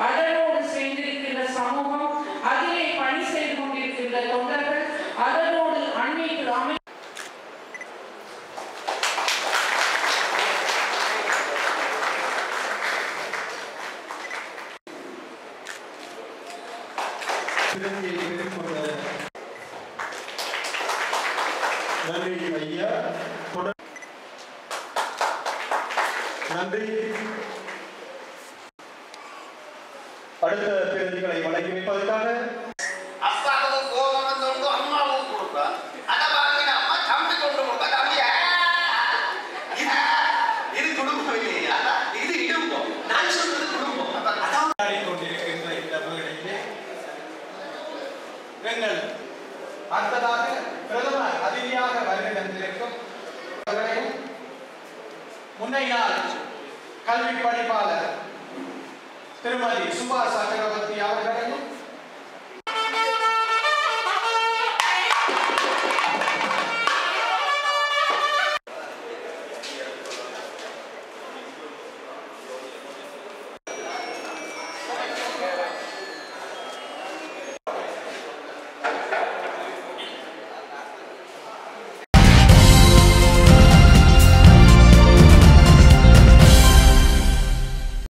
அதனோடு சேர்ந்திருக்கின்ற சமூகம் அதிலே பணி செய்து கொண்டிருக்கின்ற தொண்டர்கள் அதனோடு அன்னைக்கு அமை நன்றி ஐயா. நன்றி. அடுத்த பிரதிகளை வழங்கி வைப்பதற்காக அப்பாவுக்கு கோபம் வந்தவங்க அம்மாவுக்கு கொடுப்பா அதை வாங்கின அம்மா தம்பி கொண்டு கொடுப்பா. தம்பி ஆ! இது- இது குடும்பம் இல்லையா? இது இடும்பம் நான் சொல்றது குடும்பம். அப்ப அதான் கொண்டாடிக் கொண்டிருக்கின்ற இந்த வேளையிலே எங்கள் அடுத்ததாக பிரதம அதிதியாக வருகை தந்திருக்கும் முன்னையாள் கல்வி பணிப்பாளர் திருமதி சுபா சக்கரவர்த்தி அவர்களையும்